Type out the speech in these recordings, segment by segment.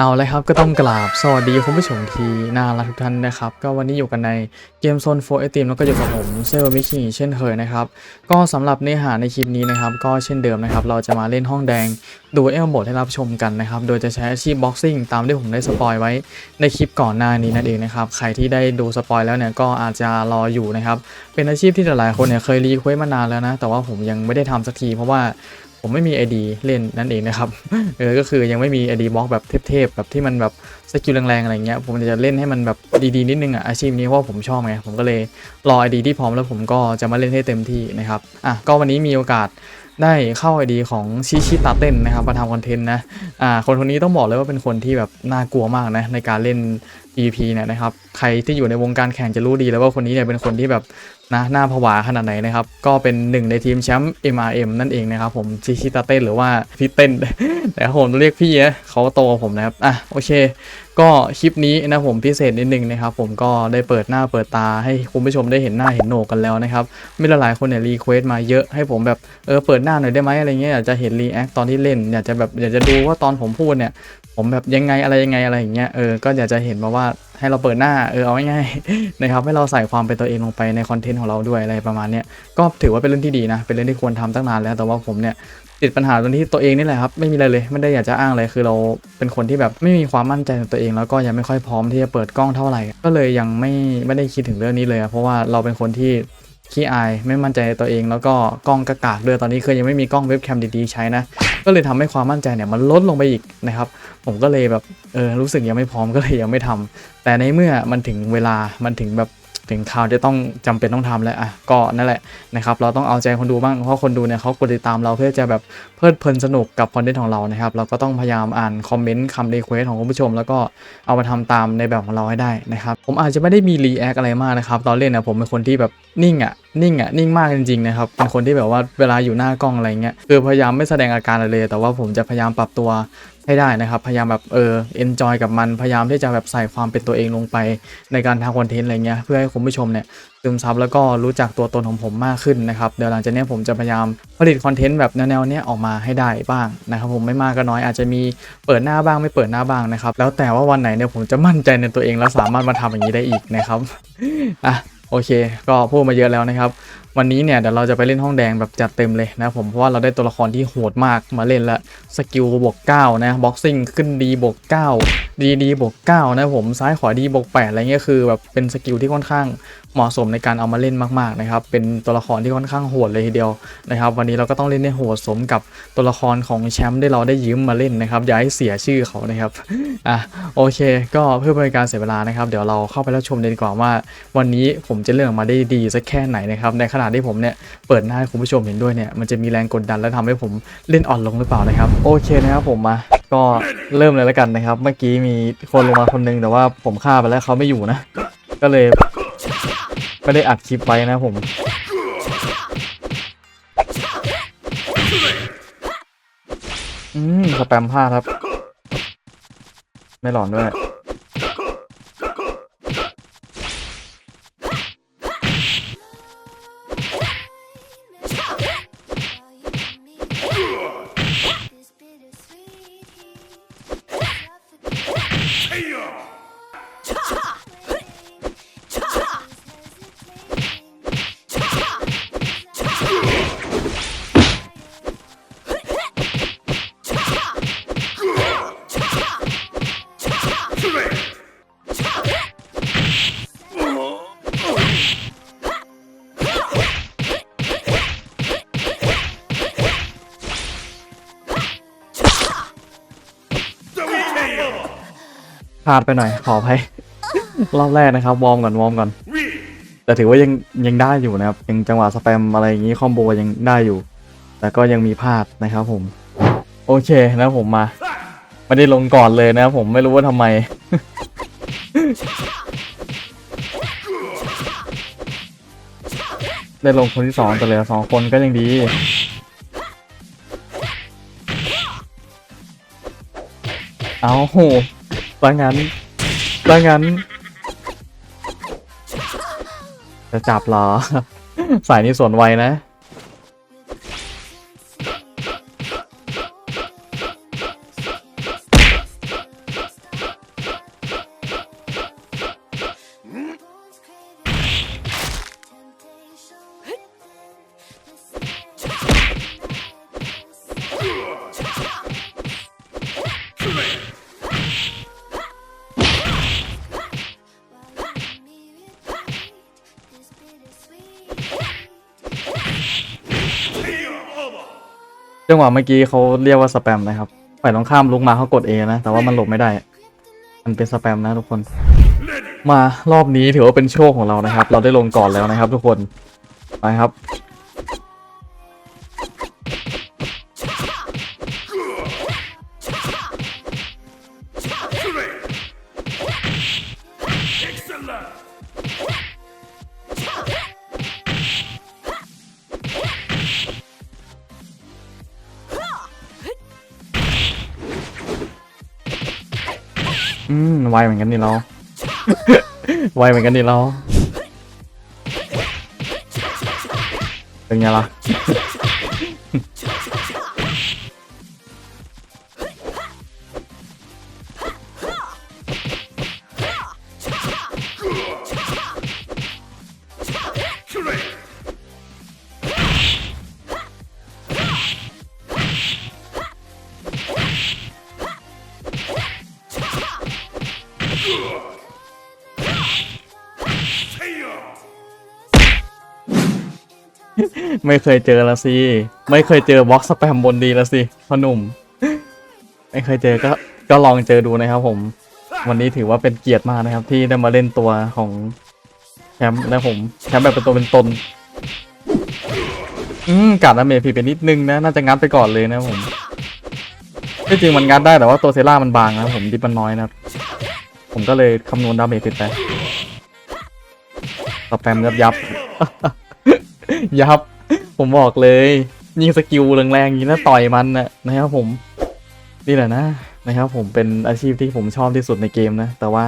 เอาเลยครับก็ต้องกราบสวัสดีคุณผู้ชมทีน่ารักทุกท่านนะครับ ก็วันนี้อยู่กันในเกมโซนโฟร์ไอติมแล้วก็อยู่กับผมเซอร์มิคิเช่นเคยนะครับ ก็สำหรับเนื้อหาในคลิปนี้นะครับ ก็เช่นเดิมนะครับ เราจะมาเล่นห้องแดงดูเอลโบทให้รับชมกันนะครับ โดยจะใช้อาชีพบ็อกซิ่งตามที่ผมได้สปอยไว้ในคลิปก่อนหน้านี้นั่นเองนะครับ ใครที่ได้ดูสปอยแล้วเนี่ยก็อาจจะรออยู่นะครับเป็นอาชีพที่หลายๆคนเนี่ยเคยรีเควสมานานแล้วนะแต่ว่าผมยังไม่ได้ทำสักทีเพราะว่า ผมไม่มี ID เล่นนั่นเองนะครับ เออ ก็คือยังไม่มี ID บล็อกแบบเทพๆแบบที่มันแบบสกิลแรงๆอะไรเงี้ย ผมจะเล่นให้มันแบบดีๆนิดนึงอะอาชีพนี้เพราะผมชอบไง ผมก็เลยรอ ID ที่พร้อมแล้วผมก็จะมาเล่นให้เต็มที่นะครับ อะ ก็วันนี้มีโอกาสได้เข้า ID ของชิชิตาเต้นนะครับมาทำคอนเทนต์นะ อ่า คนคนนี้ต้องบอกเลยว่าเป็นคนที่แบบน่ากลัวมากนะในการเล่น PVP เนี่ยนะครับ ใครที่อยู่ในวงการแข่งจะรู้ดีแล้วว่าคนนี้เนี่ยเป็นคนที่แบบนะหน้าผวาขนาดไหนนะครับ ก็เป็นหนึ่งในทีมแชมป์ MRM นั่นเองนะครับผมชิชิตาเต้นหรือว่าพี่เต้น แต่ผมเรียกพี่นะเขาโตกว่าผมนะครับ อะโอเค ก็คลิปนี้นะผมพิเศษนิดนึงนะครับ ผมก็ได้เปิดหน้าเปิดตาให้คุณผู้ชมได้เห็นหน้าเห็นโหนกกันแล้วนะครับไม่ละหลายคนเนี่ยรีเควสมาเยอะให้ผมแบบเออเปิดหน้าหน่อยได้ไหมอะไรเงี้ยอยากจะเห็นรีแอคตอนที่เล่นอยากจะแบบอยากจะดูว่าตอนผมพูดเนี่ย ผมแบบยังไงอะไรยังไงอะไรอย่างเงี้ยเออก็อยากจะเห็นมาว่าให้เราเปิดหน้าเออเอาง่ายๆนะครับให้เราใส่ความเป็นตัวเองลงไปในคอนเทนต์ของเราด้วยอะไรประมาณเนี้ยก็ถือว่าเป็นเรื่องที่ดีนะ เป็นเรื่องที่ควรทำตั้งนานแล้วแต่ว่าผมเนี่ยติดปัญหาตรงที่ตัวเองนี่แหละครับไม่มีอะไรเลยไม่ได้อยากจะอ้างเลยคือเราเป็นคนที่แบบไม่มีความมั่นใจในตัวเอง แล้วก็ยังไม่ค่อยพร้อมที่จะเปิดกล้องเท่าไหร่ ก็เลยยังไม่ไม่ได้คิดถึงเรื่องนี้เลย เพราะว่าเราเป็นคนที่ ขี้อายไม่มั่นใจในตัวเอง แล้วก็กล้องกระกากด้วยตอนนี้คือยังไม่มีกล้องเว็บแคมดีๆใช้นะ ก็เลยทำให้ความมั่นใจเนี่ยมันลดลงไปอีกนะครับ ผมก็เลยแบบเออรู้สึกยังไม่พร้อมก็เลยยังไม่ทำแต่ในเมื่อมันถึงเวลามันถึงแบบ ถึงข่าวจะต้องจำเป็นต้องทำแล้วอะก็นั่นแหละนะครับเราต้องเอาใจคนดูบ้างเพราะคนดูเนี่ยเขากดติดตามเราเพื่อจะแบบเพลิดเพลินสนุกกับคอนเทนต์ของเรานะครับเราก็ต้องพยายามอ่านคอมเมนต์คำรีเควสของคุณผู้ชม แล้วก็เอามาทำตามในแบบของเราให้ได้นะครับผมอาจจะไม่ได้มีรีแอคอะไรมากนะครับตอนเล่นนะผมเป็นคนที่แบบนิ่งอะนิ่งอะนิ่งมากจริงๆนะครับเป็นคนที่แบบว่าเวลาอยู่หน้ากล้องอะไรเงี้ยคือพยายามไม่แสดงอาการอะไรเลย แต่ว่าผมจะพยายามปรับตัว ให้ได้นะครับ พยายามแบบเออเอนจอยกับมันพยายามที่จะแบบใส่ความเป็นตัวเองลงไปในการทำคอนเทนต์อะไรเงี้ยเพื่อให้คุณผู้ชมเนี่ยซึมซับแล้วก็รู้จักตัวตนของผมมากขึ้นนะครับเดี๋ยวหลังจากนี้ผมจะพยายามผลิตคอนเทนต์แบบแนวๆเนี้ยออกมาให้ได้บ้างนะครับผมไม่มากก็น้อยอาจจะมีเปิดหน้าบ้างไม่เปิดหน้าบ้างนะครับแล้วแต่ว่าวันไหนเนี่ยผมจะมั่นใจในตัวเองแล้วสามารถมาทำอย่างนี้ได้อีกนะครับอะโอเค ก็พูดมาเยอะแล้วนะครับ วันนี้เนี่ยเดี๋ยวเราจะไปเล่นห้องแดงแบบจัดเต็มเลยนะผมเพราะว่าเราได้ตัวละครที่โหดมากมาเล่นละสกิลบวก9นะบ็อกซิ่งขึ้นดีบวก9ดีดีบวก9นะผมซ้ายขวาดีบวก8อะไรเงี้ยคือแบบเป็นสกิลที่ค่อนข้างเหมาะสมในการเอามาเล่นมากๆนะครับเป็นตัวละครที่ค่อนข้างโหดเลยทีเดียวนะครับ วันนี้เราก็ต้องเล่นให้โหดสมกับตัวละครของแชมป์ที่เราได้ยืมมาเล่นนะครับอย่าให้เสียชื่อเขานะครับอะโอเค ก็เพื่อเป็นการเสียเวลานะครับ เดี๋ยวเราเข้าไปแล้วชมดีกว่าว่า วันนี้ผมจะเลือกมาได้ดีสักแค่ไหนนะครับในขณะที่ผมเนี่ยเปิดหน้าให้คุณผู้ชมเห็นด้วยเนี่ยมันจะมีแรงกดดันและทำให้ผมเล่นอ่อนลงหรือเปล่านะครับ โอเคนะครับผมมาก็เริ่มเลยแล้วกันนะครับ เมื่อกี้มีคนลงมาคนนึงแต่ว่าผมฆ่าไปแล้วเขาไม่อยู่นะ ก็เลยไม่ได้อัดคลิปไว้นะผมอืมสแปมผ้าครับ ไม่หลอนด้วย พลาดไปหน่อย ขออภัยรอบแรกนะครับ วอร์มก่อนวอร์มก่อน แต่ถือว่ายังยังได้อยู่นะครับ ยังจังหวะสแปมอะไรอย่างนี้คอมโบยังได้อยู่ แต่ก็ยังมีพลาดนะครับผม โอเคนะผมมา ไม่ได้ลงก่อนเลยนะครับผมไม่รู้ว่าทำไม ได้ลงคนที่สองแต่เหลือสองคนก็ยังดีเอาโห ว่างั้นว่างั้น จะจับเหรอ สายนี้ส่วนไวนะ จังหวะเมื่อกี้เขาเรียกว่าสแปมนะครับฝ่ายตรงข้ามลุกมาเขากด A นะ แต่ว่ามันหลบไม่ได้ มันเป็นสแปมนะทุกคน มารอบนี้ถือว่าเป็นโชคของเรานะครับ เราได้ลงก่อนแล้วนะครับ ทุกคน ไปครับ มือนกันนี่เรา ไวเหมือนกันนี่เรา เป็นไงล่ะ ไม่เคยเจอละสิ ไม่เคยเจอบล็อกสแปมบนดีละสิพ่อหนุ่ม ไม่เคยเจอก็ก็ลองเจอดูนะครับผม วันนี้ถือว่าเป็นเกียรติมากนะครับ ที่ได้มาเล่นตัวของแชมป์นะผมแชมป์แบบเป็นตัวเป็นตน อืมกัดดาเมจผิดไปนิดนึงนะ น่าจะงัดไปก่อนเลยนะผมที่จริงมันงัดได้แต่ว่าตัวเซล่ามันบางนะผมดิบมันน้อยนะผมก็เลยคำนวณดาเมจผิดไปสแปมยับยับ ยับ ผมบอกเลย ยิงสกิลแรงๆอย่างนี้นะต่อยมันนะนะครับผมนี่แหละนะนะครับผมเป็นอาชีพที่ผมชอบที่สุดในเกมนะ แต่ว่า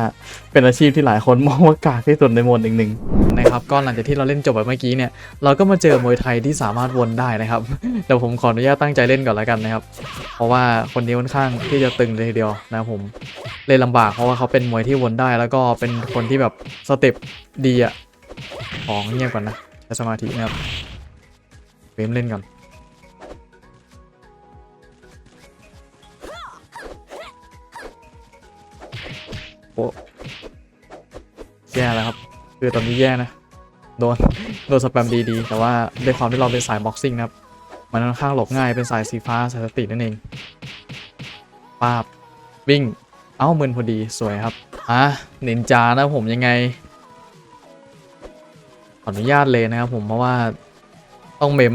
เป็นอาชีพที่หลายคนมองว่ากากที่สุดในโมดหนึ่งหนึ่งนะครับก็หลังจากที่เราเล่นจบไปเมื่อกี้เนี่ยเราก็มาเจอมวยไทยที่สามารถวนได้นะครับเดี๋ยวผมขออนุญาตตั้งใจเล่นก่อนแล้วกันนะครับ เพราะว่าคนนี้ค่อนข้างที่จะตึงเลยทีเดียวนะครับผมเล่นลำบากเพราะว่าเขาเป็นมวยที่วนได้ แล้วก็เป็นคนที่แบบสเต็ปดีอะของเงียบก่อนนะใช้สมาธินะครับ มเล่นก่อนโอ้แย่แล้วครับ คือตอนนี้แย่นะ โดน โดนสแปมดีๆ แต่ว่าด้วยความที่เราเป็นสายบ็อกซิ่งนะครับ มันค่อนข้างหลบง่ายเป็นสายสีฟ้าสายสตินั่นเองปาบ วิ่ง เอ้ามืนพอดีสวยครับอะนินจานะผมยังไงขออนุญาตเลยนะครับผมเพราะว่า ต้องเมม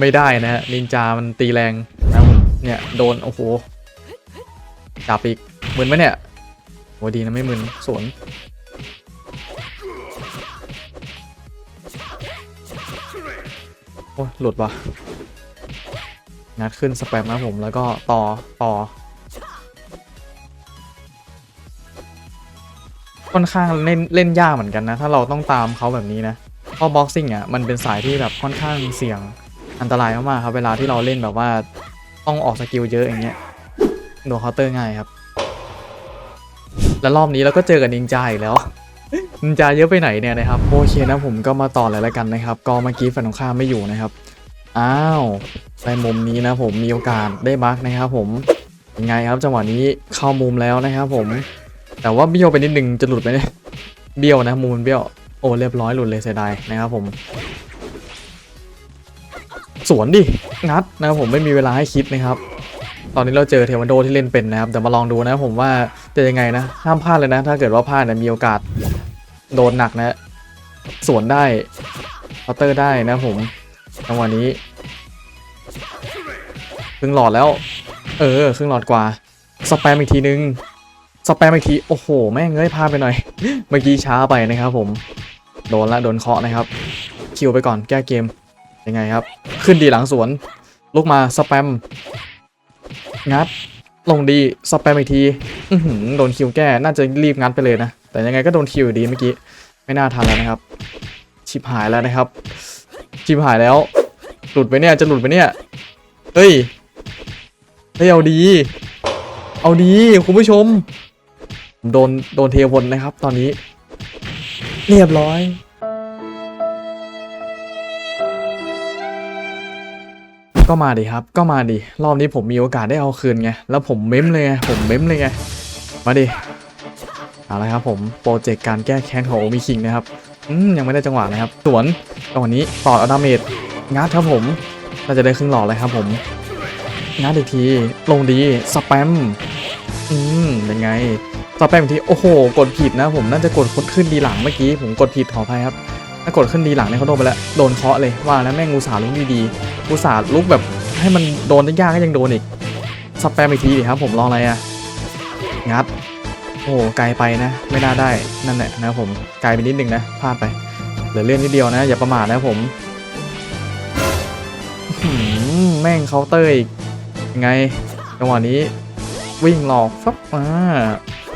ไม่ได้นะฮะนินจามันตีแรงนะครับผมเนี่ยโดน โอ้โหจับอีกมึนไหมเนี่ยโหดีนะไม่มึนสวนโอ้หลุดว่ะงัดขึ้นสแปมนะผมแล้วก็ต่อต่อค่อนข้างเล่นเล่นยากเหมือนกันนะ ถ้าเราต้องตามเขาแบบนี้นะ เพราะบ็อกซิ่งอะมันเป็นสายที่แบบค่อนข้างเสี่ยงอันตรายมากๆครับเวลาที่เราเล่นแบบว่าต้องออกสกิลเยอะอย่างเงี้ยโดนเคาน์เตอร์ง่ายครับ แล้วรอบนี้เราก็เจอกับนินจาอีกแล้วนินจาเยอะไปไหนเนี่ยนะครับโอเคนะผมก็มาต่อเลยล้วกันนะครับก็เมื่อกี้ฝั่งตรงข้าไม่อยู่นะครับอ้าวในมุมนี้นะผมมีโอกาสได้บักนะครับผมยังไงครับจังหวะนี้เข้ามุมแล้วนะครับผม แต่ว่าเบี้ยวไปนิดนึงจะหลุดไปเนี่ยเบี้ยวนะมุมมันเบี้ยว โอ้เรียบร้อยหลุดเลยเสียดายนะครับผม สวนดิ งัดนะครับผมไม่มีเวลาให้คิดนะครับ ตอนนี้เราเจอเทวันโดที่เล่นเป็นนะครับ แต่มาลองดูนะผมว่าจะยังไงนะ ห้ามพลาดเลยนะ ถ้าเกิดว่าพลาดเนี่ยมีโอกาสโดนหนักนะ สวนได้เคาน์เตอร์ได้นะผมจังหวะนี้ครึ่งหลอดแล้ว เออครึ่งหลอดกว่า สแปมอีกทีนึงสแปมอีกที โอ้โห แม่งเอ้ยพลาดไปหน่อย เมื่อกี้ช้าไปนะครับผม โดนละโดนเคาะนะครับ คิวไปก่อนแก้เกม ยังไงครับ ขึ้นดีหลังสวน ลุกมาสแปม งัด ลงดีสแปมอีกทีโดนคิวแก้ น่าจะรีบงัดไปเลยนะ แต่ยังไงก็โดนคิวอยู่ดีเมื่อกี้ ไม่น่าทันแล้วนะครับ ชิบหายแล้วนะครับ ชิบหายแล้ว หลุดไปเนี่ย จะหลุดไปเนี่ย เฮ้ย เฮ้ยเอาดี เอาดีคุณผู้ชมผมโดนโดนเทวนนะครับ ตอนนี้ เรียบร้อย ก็มาดิครับ ก็มาดิ รอบนี้ผมมีโอกาสได้เอาคืนไง แล้วผมเม้มเลยไง ผมเม้มเลยไง มาดิ เอาละครับผม โปรเจกต์การแก้แค้นของโอมิคิงนะครับ อืม ยังไม่ได้จังหวะนะครับ สวนจังหวะนี้ต่อเอาดาเมจ งัดครับผมน่าจะได้ครึ่งหลอดเลยครับผม งัดอีกที ลงดี สแปม อืมเป็นไง สแปมอีกทีโอ้โห กดผิดนะผมน่าจะกดขึ้นดีหลังเมื่อกี้ผมกดผิดขออภัยครับถ้ากดขึ้นดีหลังเนี่ยเขาโดนไปแล้วโดนเคาะเลยว่าแล้วแม่งอุส่าลุกดีๆอุส่าลุกแบบให้มันโดนได้ยากก็ยังโดนอีกสแปมอีกทีดิครับผมรองอะไรอะงัดโอ้ไกลไปนะ ไม่น่าได้นั่นแหละนะผมไกลไปนิดนึงนะพลาดไปเหลือเลื่อนนิดเดียวนะ อย่าประมาทนะผมแม่งเคาน์เตอร์อีกยังไงจังหวะนี้วิ่งหลอกฟับมา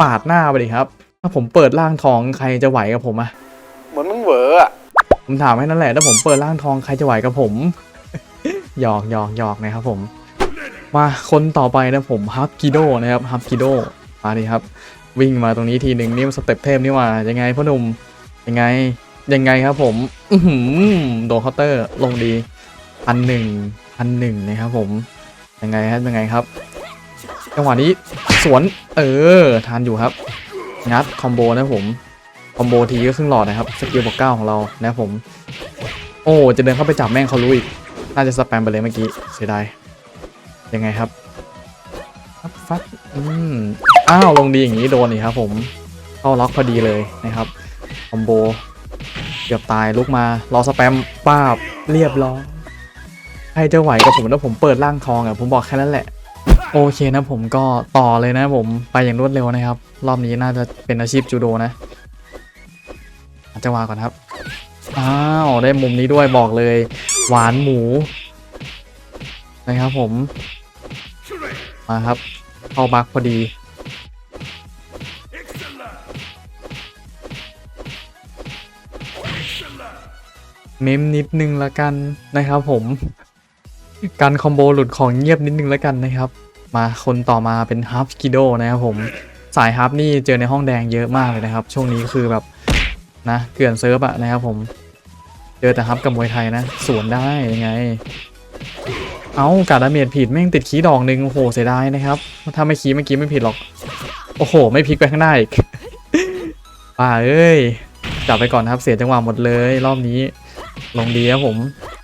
ปาดหน้าไปดิครับ ถ้าผมเปิดร่างทองใครจะไหวกับผมอะเหมือนมึงเหวออะผมถามให้นั่นแหละถ้าผมเปิดร่างทองใครจะไหวกับผมหยอกหยอกหยอกนะครับผม มาคนต่อไปนะผมฮับกิโดนะครับฮับกิโดมาดิครับ วิ่งมาตรงนี้ทีหนึ่งนี่มันสเต็ปเทพนี่หว่ายังไงพ่อหนุ่มยังไงยังไงครับผมอือหือโดนเคาน์เตอร์ลงดีพันหนึ่งพันหนึ่งนะครับผมยังไงครับยังไงครับ จังหวะนี้สวนเออทานอยู่ครับ งัดคอมโบนะผมคอมโบทีก็ครึ่งหลอดนะครับสกิลบวกเก้าของเรานะผม โอ้จะเดินเข้าไปจับแม่งเขารู้อีกน่าจะสแปมไปเลยเมื่อกี้เสียดายยังไงครับฟับฟับอืมอ้าวลงดีอย่างนี้โดนอีกครับ ผมเข้าล็อกพอดีเลยนะครับคอมโบเกือบตายลุกมารอสแปมป้าบเรียบร้อยใครจะไหวกับผมถ้าผมเปิดร่างทองอะผมบอกแค่นั้นแหละ โอเคนะผมก็ต่อเลยนะผมไปอย่างรวดเร็วนะครับ รอบนี้น่าจะเป็นอาชีพจูโดนะจังหวะก่อนครับ อ้าวได้มุมนี้ด้วยบอกเลย หวานหมู นะครับผม มาครับ เข้าบักพอดี เมมนิดนึงละกันนะครับผม การคอมโบหลุดของเงียบนิดนึงละกันนะครับ มาคนต่อมาเป็นฮับกิโดนะครับผมสายฮับนี่เจอในห้องแดงเยอะมากเลยนะครับ ช่วงนี้คือแบบนะเกลื่อนเซิร์ฟอะนะครับผม เจอแต่ฮับกับมวยไทยนะ สวนได้ยังไง เอากาดาเมจผิดแม่งติดคีดอกหนึ่งโอ้โหเสียดายนะครับถ้าไม่คีเมื่อกี้ไม่ผิดหรอก โอ้โห ไม่พลิกไปข้างหน้าอีกป่าเอ้ยจับไปก่อนครับเสียจังหวะหมดเลย รอบนี้ ลงดีครับผม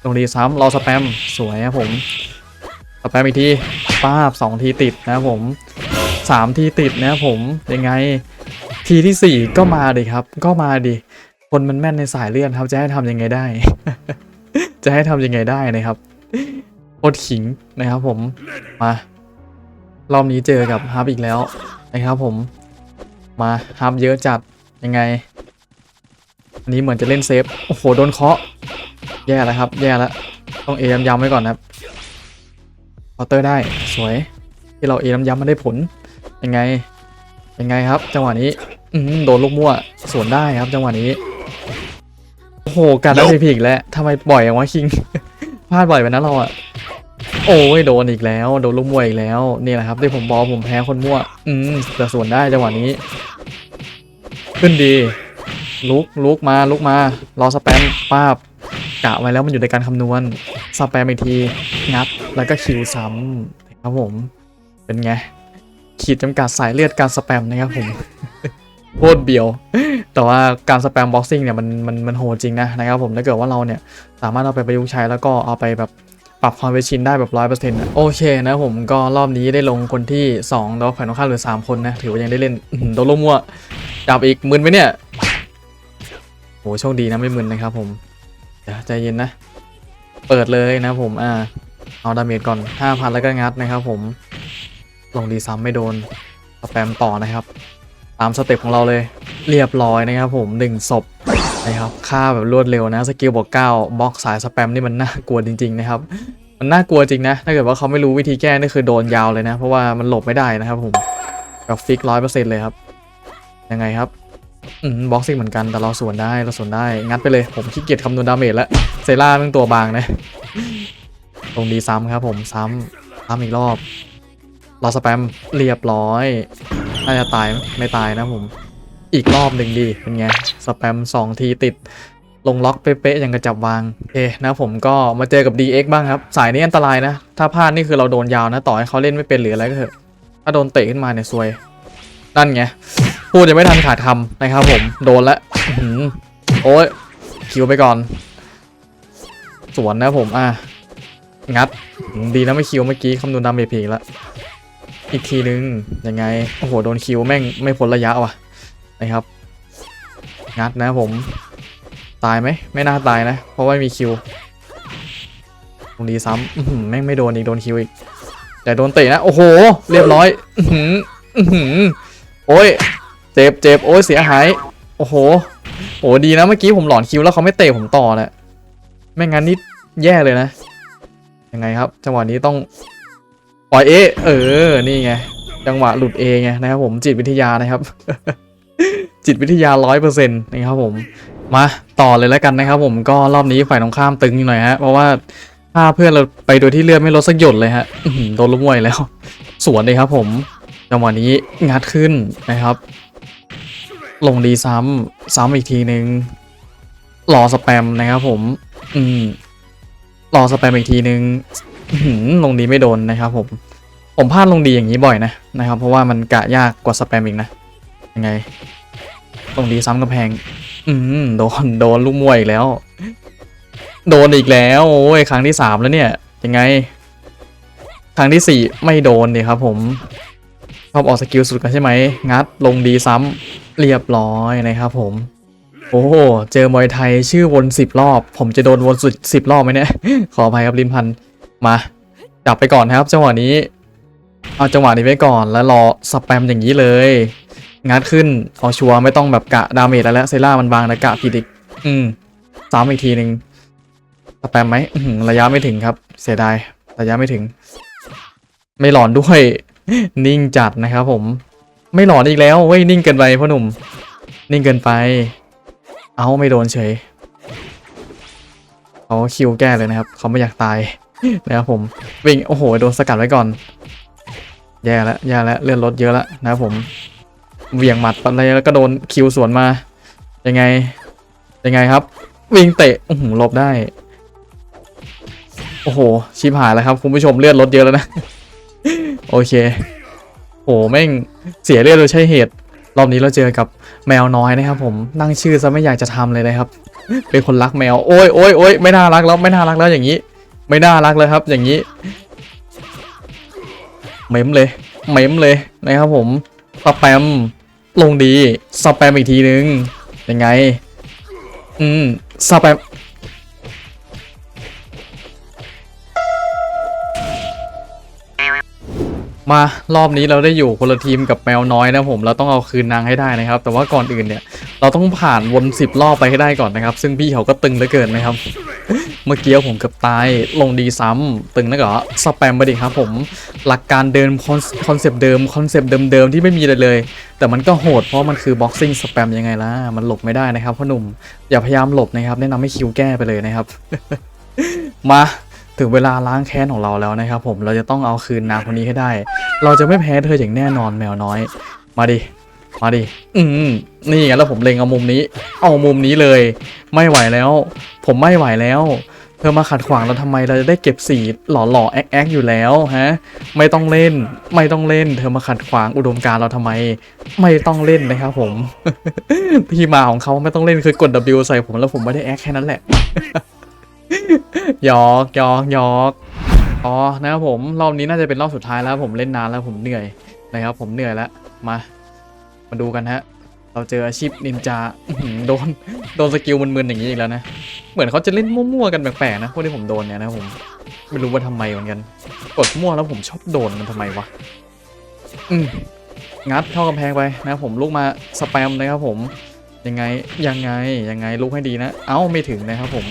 ลงดีซ้ำรอสแปมสวยครับผม สแปมอีกทีป้าบสองทีติดนะครับผมสามทีติดนะครับผมยังไงทีที่สี่ก็มาดิครับ ก็มาดิคนมันแม่นในสายเลือดครับจะให้ทำยังไงได้ จะให้ทำยังไงได้นะครับโคตรขิงนะครับผมมารอบนี้เจอกับฮับอีกแล้วนะครับผมมาฮับเยอะจัดยังไง อันนี้เหมือนจะเล่นเซฟ โอ้โห โดนเคาะ แย่แล้วครับ แย่แล้ว ต้องเอย้ำๆไว้ก่อนนะครับ เคาน์เตอร์ได้สวย ที่เราเอย้ำๆมันได้ผลยังไงยังไงครับ จังหวะนี้อืมโดนลูกมั่วสวนได้ครับ จังหวะนี้โอ้โหการได้พีอีกแล้วทำไมปล่อยอย่างวะคิงพลาดบ่อยไปนะเราอะโอ้ยโดนอีกแล้ว โดนลูกมั่วอีกแล้วนี่แหละครับที่ผมบอกผมแพ้คนมั่ว อืมแต่สวนได้จังหวะนี้ ขึ้นดี ลุกลุกมาลุกมา รอสแปมป้าบ กะไว้แล้วมันอยู่ในการคำนวณสแปมอีกทีงัดแล้วก็คิวซ้ำครับผมเป็นไง ขีดจำกัดสายเลือดการสแปมนะครับผมโคตรเบียว แต่ว่าการสแปมบ็อกซิ่งเนี่ยมันมันมันโหดจริงนะนะครับผมถ้าเกิดว่าเราเนี่ยสามารถเอาไปประยุกต์ใช้แล้วก็เอาไปแบบปรับความเวชินได้แบบร้อยเปอร์เซ็นต์โอเคนะผมก็รอบนี้ได้ลงคนที่2แล้วฝ่ายตรงข้าเหลือสามคนนะ ถือว่ายังได้เล่นโดนลมมั่วจับอีกมึนไหมเนี่ยโหโชคดีนะไม่มึนนะครับผม เดี๋ยวใจเย็นนะ เปิดเลยนะผม อ่า เอาดาเมจก่อน 5,000 แล้วก็งัดนะครับผม ลงดีซ้ำไม่โดนสแปมต่อนะครับ ตามสเต็ปของเราเลย เรียบร้อยนะครับผมหนึ่งศพนะครับ ฆ่าแบบรวดเร็วนะ สกิลบอกเก้าบล็อกสายสแปมนี่มันน่ากลัวจริง ๆ นะครับ มันน่ากลัวจริงนะ ถ้าเกิดว่าเขาไม่รู้วิธีแก้นี่คือโดนยาวเลยนะ เพราะว่ามันหลบไม่ได้นะครับผมแบบฟิกร้อยเปอร์เซ็นต์เลยครับ ยังไงครับ อืมบ็อกซิ่งเหมือนกันแต่เราสวนได้เราสวนได้ งัดไปเลยผมขี้เกียจคำนวณดาเมจแล้วเซล่าเป็นตัวบางนะ ตรงดีซ้ำครับผมซ้ำซ้ำอีกรอบรอสแปมเรียบร้อยน่าจะตายไมไม่ตายนะผม อีกรอบหนึ่งดีเป็นไงสแปมสองทีติด ลงล็อกเป๊ะๆอย่างกระจับวางโอเคนะผมก็มาเจอกับ DX บ้างครับ สายนี้อันตรายนะ ถ้าพลาดนี่คือเราโดนยาวนะ ต่อให้เขาเล่นไม่เป็นหรืออะไรก็เถอะถ้าโดนเตะขึ้นมาเนี่ยซวยนั่นไง พูดยังไม่ทันขาดคำนะครับผมโดนแล้วโอ้ยคิวไปก่อน สวนนะผมอะงัดดีนะไม่คิวเมื่อกี้คำนวณดาเมจผิดแล้วอีกทีนึงยังไงโอ้โหโดนคิวแม่งไม่พ้นระยะว่ะนะครับ งัดนะผม ตายไหมไม่น่าตายนะ เพราะว่ามีคิวตรงดีซ้ำอื้อหือแม่งไม่โดนอีกโดนคิวอีกแต่โดนเตะนะ โอ้โห เรียบร้อย อือหือโอ้ย เจ็บเจ็บโอ้ยเสียหาย โอ้โหโอ้ดีนะเมื่อกี้ผมหลอนคิวแล้วเขาไม่เตะผมต่อแหละไม่งั้นนี่แย่เลยนะ ยังไงครับ จังหวะนี้ต้องปล่อยเอ เออ นี่ไง จังหวะหลุดเองไงนะครับผมจิตวิทยานะครับ จิตวิทยาร้อยเปอร์เซ็นต์นะครับผม มาต่อเลยแล้วกันนะครับ ผมก็รอบนี้ฝ่ายตรงข้ามตึงหน่อยฮะเพราะว่าถ้าเพื่อนเราไปโดยที่เลือดไม่ลดสักหยดเลยฮะโดนลุมวยแล้ว สวนเลยครับผมจังหวะนี้งัดขึ้นนะครับ ลงดีซ้ำซ้ำอีกทีหนึ่งรอสแปมนะครับผม อืมรอสแปมอีกทีหนึ่งลงดีไม่โดนนะครับผม ผมพลาดลงดีอย่างนี้บ่อยนะนะครับ เพราะว่ามันกะยากกว่าสแปมอีกนะยังไงลงดีซ้ำกำแพง อืมโดนโดนลูกมวยอีกแล้ว โดนอีกแล้วโอ้ยครั้งที่สามแล้วเนี่ยยังไง ครั้งที่สี่ไม่โดนเลยครับ ผมชอบออกสกิลสุดกันใช่ไหมงัดลงดีซ้ำ เรียบร้อยนะครับผม โอ้โห เจอมวยไทยชื่อวนสิบรอบ ผมจะโดนวนสุดสิบรอบไหมเนี่ย ขออภัยครับลิมพันธ์มาจับไปก่อนนะครับ จังหวะนี้ เอาจังหวะนี้ไว้ก่อนแล้วรอสแปมอย่างนี้เลย งัดขึ้นเอาชัวร์ไม่ต้องแบบกะดาเมจแล้วแหละเซล่ามันบางนะกะผิดอีก อืมซ้ำอีกทีหนึ่งสแปมไหมระยะไม่ถึงครับ เสียดาย ระยะไม่ถึง ไม่หลอนด้วย นิ่งจัดนะครับผม ไม่หลอนอีกแล้วเว้ยนิ่งเกินไปพ่อหนุ่ม นิ่งเกินไป เอาไม่โดนเฉยเขาคิวแก้เลยนะครับเขาไม่อยากตายนะครับผมวิ่งโอ้โหโดนสกัดไว้ก่อน แย่แล้วแย่แล้วเลื่อนรถเยอะแล้วนะครับผมเหวี่ยงหมัดอะไรแล้วก็โดนคิวสวนมายังไงยังไงครับ วิ่งเตะอื้อหือหลบได้ โอ้โหชิบหายแล้วครับคุณผู้ชมเลือดลดเยอะแล้วนะ โอเค โหแม่งเสียเลือดโดยใช่เหตุ รอบนี้เราเจอกับแมวน้อยนะครับผมนั่งชื่อซะไม่อยากจะทำเลยนะครับ เป็นคนรักแมว โอ้ยโอ้ยโอ้ยไม่น่ารักแล้วไม่น่ารักแล้วอย่างนี้ ไม่น่ารักเลยครับ อย่างนี้เมมเลยเมมเลยนะครับผมสแปมลงดีสแปมอีกทีนึงยังไง อืมสแปม มารอบนี้เราได้อยู่คนละทีมกับแมวน้อยนะผมเราต้องเอาคืนนางให้ได้นะครับ แต่ว่าก่อนอื่นเนี่ย เราต้องผ่านวนสิบรอบไปให้ได้ก่อนนะครับ ซึ่งพี่เขาก็ตึงเหลือเกินนะครับ เมื่อกี้ผมเกือบตายลงดีซ้ำตึงแล้วก็สแปมไปดิครับผมหลักการเดิมคอนเซปต์เดิมคอนเซปต์เดิมๆที่ไม่มีอะไรเลย แต่มันก็โหดเพราะมันคือบ็อกซิ่งสแปมยังไงล่ะมันหลบไม่ได้นะครับพ่อหนุ่มอย่าพยายามหลบนะครับแนะนำให้คิวแก้ไปเลยนะครับ มา ถึงเวลาล้างแค้นของเราแล้วนะครับผมเราจะต้องเอาคืนนางคนนี้ให้ได้ เราจะไม่แพ้เธออย่างแน่นอนแมวน้อย มาดิมาดิอืมนี่ไงแล้วผมเล็งเอามุมนี้ เอามุมนี้เลย ไม่ไหวแล้ว ผมไม่ไหวแล้ว เธอมาขัดขวางเราทำไมเราจะได้เก็บสีหล่อหล่อแอ๊กแอ๊กอยู่แล้วฮะ ไม่ต้องเล่น ไม่ต้องเล่น เธอมาขัดขวางอุดมการเราทำไม ไม่ต้องเล่นนะครับผมที่มาของเขาไม่ต้องเล่นคือกด W ใส่ผมแล้วผมไม่ได้แอคแค่นั้นแหละ ยอกหยอกหยอกอ๋อนะครับผมรอบนี้น่าจะเป็นรอบสุดท้ายแล้ว ผมเล่นนานแล้วผมเหนื่อยนะครับ ผมเหนื่อยแล้วมา มาดูกันฮะ เราเจออาชีพนินจาโดนโดนสกิลมึนๆอย่างนี้อีกแล้วนะเหมือนเขาจะเล่นมั่วๆกันแปลกๆนะพวกที่ผมโดนเนี่ยนะผมไม่รู้ว่าทำไมเหมือนกัน กดมั่วแล้วผมชอบโดนมันทำไมวะอืมงัดเข้ากำแพงไปนะผมลุกมาสแปมนะครับผมยังไงยังไงยังไงลุกให้ดีนะ เอ้าไม่ถึงนะครับผม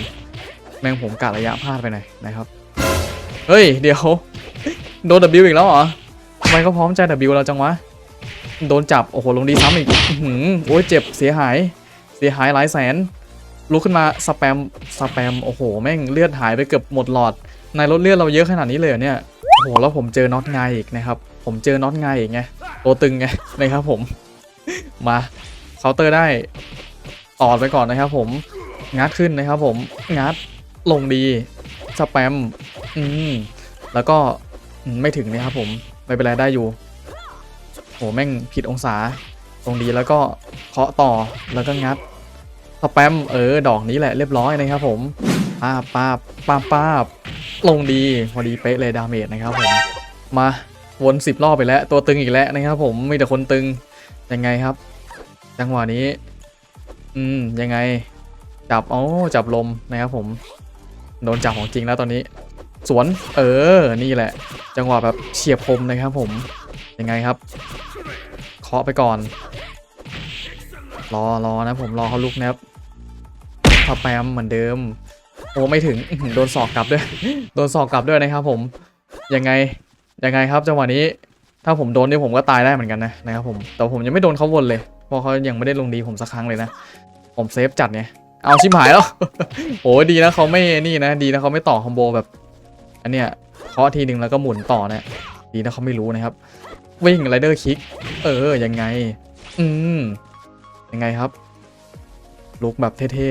แม่งผมกะระยะพลาดไปหน่อยนะครับ เฮ้ย เดี๋ยว โดน W อีกแล้วเหรอทำไมเขาพร้อมใจ W เราจังวะ โดนจับ โอ้โห ลงดีซ้ำอีกหือโอ้ยเจ็บเสียหาย เสียหายหลายแสน ลุกขึ้นมาสแปมสแปม โอ้โห แม่งเลือดหายไปเกือบหมดหลอด ในรถเลือดเราเยอะขนาดนี้เลยเหรอเนี่ย โอ้โห แล้วผมเจอน็อตไงอีกนะครับ ผมเจอน็อตไงอีกไง ตัวตึงไงนะครับผม มาเคาน์เตอร์ได้ตอดไปก่อนนะครับผม งัดขึ้นนะครับผม งัด ลงดีสแปมอืมแล้วก็ไม่ถึงนะครับผม ไม่เป็นไรได้อยู่โหแม่งผิดองศา ตรงดีแล้วก็เคาะต่อแล้วก็งัดสแปมเออ ดอกนี้แหละเรียบร้อยนะครับผมป้าบป้าบป้าบป้าบลงดีพอดีเป๊ะเลยดาเมจนะครับผมมาวนสิบรอบไปแล้ว ตัวตึงอีกแล้วนะครับผมมีแต่คนตึงยังไงครับ จังหวะนี้ อืมยังไง จับอ๋อจับลมนะครับผม โดนจับของจริงแล้วตอนนี้ สวนเออนี่แหละ จังหวะแบบเฉียบคมนะครับผมยังไงครับเคาะไปก่อน รอรอนะผมรอเขาลุกนะครับสแปมเหมือนเดิม โอ้ไม่ถึงโดนสอกกลับด้วยโดนสอกกลับด้วยนะครับผมยังไงยังไงครับจังหวะนี้ถ้าผมโดนนี่ผมก็ตายได้เหมือนกันนะนะครับผมแต่ผมยังไม่โดนเขาวนเลยเพราะเขายังไม่ได้ลงดีผมสักครั้งเลยนะ ผมเซฟจัดเนี่ย เอาชิบหายแล้ว โอ้ดีนะเขาไม่นี่นะ ดีนะเขาไม่ต่อคอมโบแบบ อันเนี้ยเคาะทีหนึ่งแล้วก็หมุนต่อนะ ดีนะเขาไม่รู้นะครับ วิ่งไรเดอร์คิก เออ ยังไง อืม ยังไงครับ ลุกแบบเท่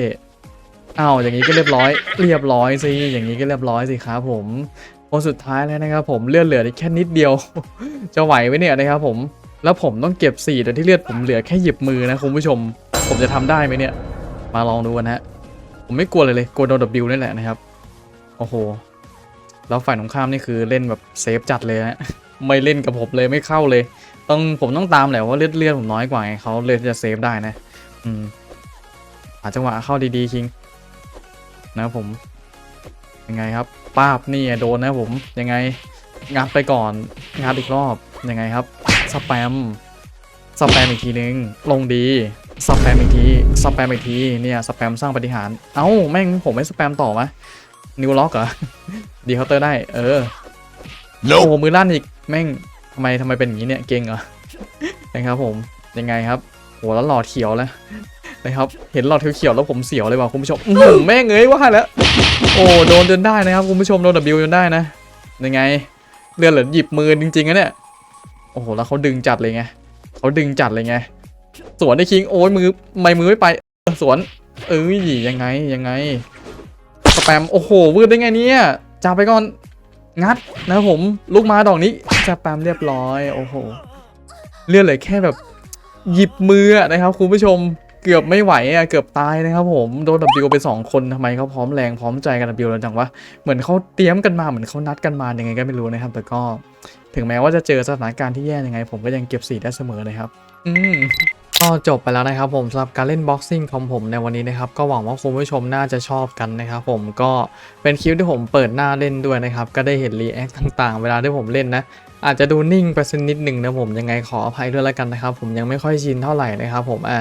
ๆอ้าวอย่างนี้ก็เรียบร้อย เรียบร้อยสิ อย่างนี้ก็เรียบร้อยสิครับผมคนสุดท้ายแล้วนะครับผมเลือดเหลือแค่นิดเดียว จะไหวไหมเนี่ยนะครับผม แล้วผมต้องเก็บ4โดยที่เลือดผมเหลือแค่หยิบมือนะคุณผู้ชม ผมจะทำได้ไหมเนี่ย มาลองดูกันฮะ ผมไม่กลัวเลยเลยกลัวโดนดับบิวนี่แหละนะครับ โอ้โห แล้วฝ่ายตรงข้ามนี่คือเล่นแบบเซฟจัดเลยฮะไม่เล่นกับผมเลยไม่เข้าเลย ต้องผมต้องตามแหละว่าเลือดเลือดผมน้อยกว่าไงเขาเลยจะเซฟได้นะ อืมหาจังหวะเข้าดีๆคิง นะผม ยังไงครับป้าบนี่โดนนะผมยังไงงัดไปก่อนงัดอีกรอบยังไงครับสแปมสแปมอีกทีนึงลงดี สแปมอีกทีสแปมอีกทีเนี่ยสแปมสร้างปฏิหารย์เอ้าแม่งผมไม่สแปมต่อวะนิวล็อกเหรอดีเคาน์เตอร์ได้ เออโอ้โหมือลั่นอีกแม่งทำไมทำไมเป็นอย่างนี้เนี่ยเก่งเหรอนะครับผมยังไงครับโหแล้วหลอดเขียวแล้วนะครับเห็นหลอดเขียวๆแล้วผมเสียวเลยว่ะคุณผู้ชมอื้อหือแม่งเอ้ยว่าแล้วโอ้โดนจนได้นะครับคุณผู้ชมโดน W จนได้นะยังไงเลือดเหลือหยิบมือจริงๆนะเนี่ยโอ้โหแล้วเขาดึงจัดเลยไงเขาดึงจัดเลยไง สวนได้คิงโอ้ยมือไม่มือไม่ไปสวนเอ้ยยังไงยังไงสแปมโอ้โหวืดได้ไงเนี่ยจับไปก่อนงัดนะผมลูกมาดอกนี้สแปมเรียบร้อยโอ้โหเลือดเลือแค่แบบหยิบมือนะครับคุณผู้ชมเกือบไม่ไหวอะเกือบตายนะครับผมโดน W ไปสองคนทำไมเขาพร้อมแรงพร้อมใจกัน W แล้วจังวะเหมือนเขาเตรียมกันมาเหมือนเขานัดกันมายังไงก็ไม่รู้นะครับ แต่ก็ ถึงแม้ว่าจะเจอสถานการณ์ที่แย่ยังไง ผมก็ยังเก็บสีได้เสมอเลยครับ อืม ก็จบไปแล้วนะครับผมสำหรับการเล่นบ็อกซิ่งของผมในวันนี้นะครับก็หวังว่าคุณผู้ชมน่าจะชอบกันนะครับผมก็เป็นคลิปที่ผมเปิดหน้าเล่นด้วยนะครับก็ได้เห็นรีแอคต่างๆ เวลาที่ผมเล่นนะ อาจจะดูนิ่งไปสักนิดหนึ่งนะผมยังไงขออภัยด้วยแล้วกันนะครับ ผมยังไม่ค่อยชินเท่าไหร่นะครับผมอะ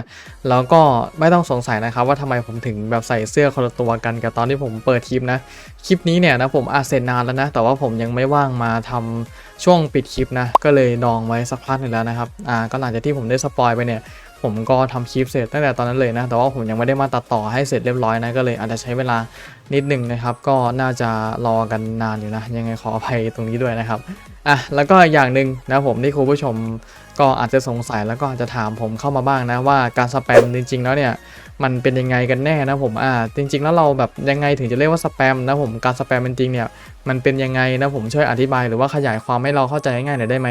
แล้วก็ไม่ต้องสงสัยนะครับ ว่าทำไมผมถึงแบบใส่เสื้อคนละตัวกันกับตอนที่ผมเปิดคลิปนะคลิปนี้เนี่ยนะผมอาเสร็จนานแล้วนะ แต่ว่าผมยังไม่ว่างมาทำช่วงปิดคลิปนะก็เลยดองไว้สักพักหนึ่งแล้วนะครับอ่าก็หลังจากที่ผมได้สปอยไปเนี่ยผมก็ทำคลิปเสร็จตั้งแต่ตอนนั้นเลยนะ แต่ว่าผมยังไม่ได้มาตัดต่อให้เสร็จเรียบร้อยนะ ก็เลยอาจจะใช้เวลานิดหนึ่งนะครับ ก็น่าจะรอกันนานอยู่นะ ยังไงขออภัยตรงนี้ด้วยนะครับ อะแล้วก็อย่างหนึ่งนะผมที่คุณผู้ชมก็อาจจะสงสัยแล้วก็อาจจะถามผมเข้ามาบ้างนะว่าการสแปมจริง ๆ แล้วเนี่ยมันเป็นยังไงกันแน่นะผมอ่าจริง ๆ แล้วเราแบบยังไงถึงจะเรียกว่าสแปมนะผมการสแปมจริงๆเนี่ยมันเป็นยังไงนะผมช่วยอธิบายหรือว่าขยายความให้เราเข้าใจง่ายๆหน่อยได้ไหม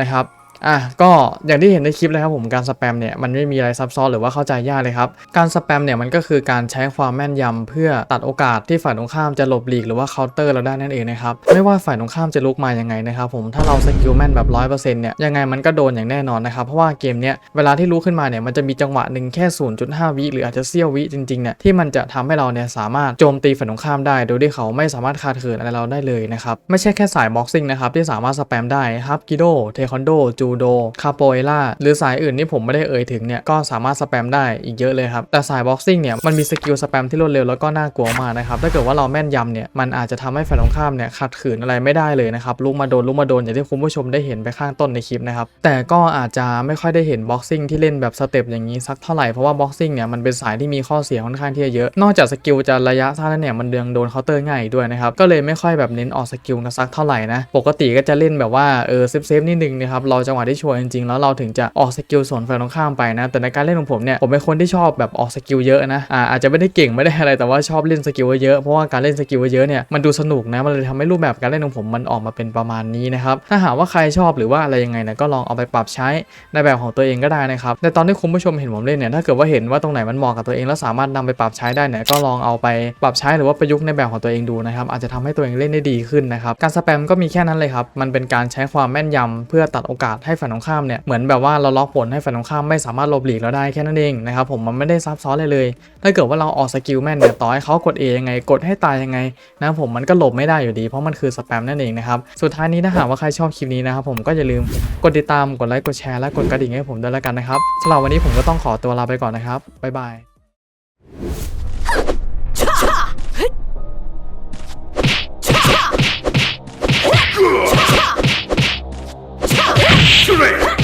นะครับ อะก็อย่างที่เห็นในคลิปเลยครับผมการสแปมเนี่ยมันไม่มีอะไรซับซ้อนหรือว่าเข้าใจยากเลยครับ การสแปมเนี่ยมันก็คือการใช้ความแม่นยำเพื่อตัดโอกาสที่ฝ่ายตรงข้ามจะหลบหลีกหรือว่าเคาน์เตอร์เราได้นั่นเองนะครับไม่ว่าฝ่ายตรงข้ามจะลุกมายังไงนะครับผมถ้าเราสกิลแม่นแบบร้อยเปอร์เซ็นต์เนี่ยยังไงมันก็โดนอย่างแน่นอนนะครับเพราะว่าเกมเนี้ยเวลาที่ลุกขึ้นมาเนี่ยมันจะมีจังหวะหนึ่งแค่ 0.5 วิหรืออาจจะเสี้ยววิจริงๆเนี่ยที่มันจะทำให้เราเนี่ยสามารถโจมตีฝ่ายตรงข้ามได้ โดยที่เขาไม่สามารถคาดเขินอะไรเราได้เลยนะครับไม่ใช่แค่สายบ็อกซิ่งนะครับที่สามารถสแปมได้ฮับกิโดเทควันโดจูโดคาโปเอล่าหรือสายอื่นที่ผมไม่ได้เอ่ยถึงเนี่ยก็สามารถสแปมได้อีกเยอะเลยครับ แต่สายบ็อกซิ่งเนี่ยมันมีสกิลสแปมที่รวดเร็วแล้วก็น่ากลัวมากนะครับถ้าเกิดว่าเราแม่นยำเนี่ยมันอาจจะทำให้ฝ่ายตรงข้ามเนี่ยขัดขืนอะไรไม่ได้เลยนะครับลุกมาโดนลุกมาโดนอย่างที่คุณผู้ชมได้เห็นไปข้างต้นในคลิปนะครับแต่ก็อาจจะไม่ค่อยได้เห็นบ็อกซิ่งที่เล่นแบบสเต็ปอย่างนี้สักเท่าไหร่เพราะว่าบ็อกซิ่งเนี่ยมันเป็นสายที่มีข้อเสียค่อนข้างที่จะเยอะ นอกจากสกิลจะระยะสั้นแล้วเนี่ยมันเดืองโดนเคาน์เตอร์ง่ายด้วยนะครับก็เลยไม่ค่อยแบบเน้นออกสกิลกันสักเท่าไหร่นะปกติก็จะเล่นแบบว่าเออเซฟเซฟนิดนึงนะครับรอจังหวะงหวะที่ชัวร์จริงๆ แล้วเราถึงจะออกสกิลสวนฝ่ายตรงข้ามไปนะ แต่ในการเล่นของผมเนี่ย ผมเป็นคนที่ชอบแบบออกสกิลเยอะนะ อ่าอาจจะไม่ได้เก่งไม่ได้อะไร แต่ว่าชอบเล่นสกิลเยอะ เพราะว่าการเล่นสกิลเยอะเนี่ย มันดูสนุกนะ มันเลยทำให้รูปแบบการเล่นของผมมันออกมาเป็นประมาณนี้นะครับ ถ้าหากว่าใครชอบหรือว่าอะไรยังไงนะก็ลองเอาไปปรับใช้ในแบบของตัวเองก็ได้นะครับในตอนที่คุณผู้ชมเห็นผมเล่นเนี่ย ถ้าเกิดว่าเห็นว่าตรงไหนมันเหมาะกับตัวเองแล้วสามารถนำไปปรับใช้ได้เนี่ย ก็ลองเอาไปปรับใช้หรือว่าประยุกต์ในแบบของตัวเองดูนะครับอาจจะทำให้ตัวเองเล่นได้ดีขึ้นนะครับการสแปมก็มีแค่นั้นเลยครับมันเป็นการใช้ความแม่นยำเพื่อตัดโอกาสให้ฝ่ายตรงข้ามเนี่ยเหมือนแบบว่าเราล็อกผลให้ฝ่ายตรงข้ามไม่สามารถหลบหลีกเราได้แค่นั้นเองนะครับผมมันไม่ได้ซับซ้อนเลยเลย ถ้าเกิดว่าเราออกสกิลแม่นเนี่ยต่อให้เขากด A ยังไงกดให้ตายยังไงนะครับผมมันก็หลบไม่ได้อยู่ดี เพราะมันคือสแปมนั่นเองนะครับสุดท้ายนี้ถ้าหากว่าใครชอบคลิปนี้นะครับผมก็อย่าลืมกดติดตามกดไลค์กดแชร์และกดกระดิ่งให้ผมด้วยแล้วกันนะครับสำหรับวันนี้ผมก็ต้องขอตัวลาไปก่อนนะครับบ๊ายบาย Shrek!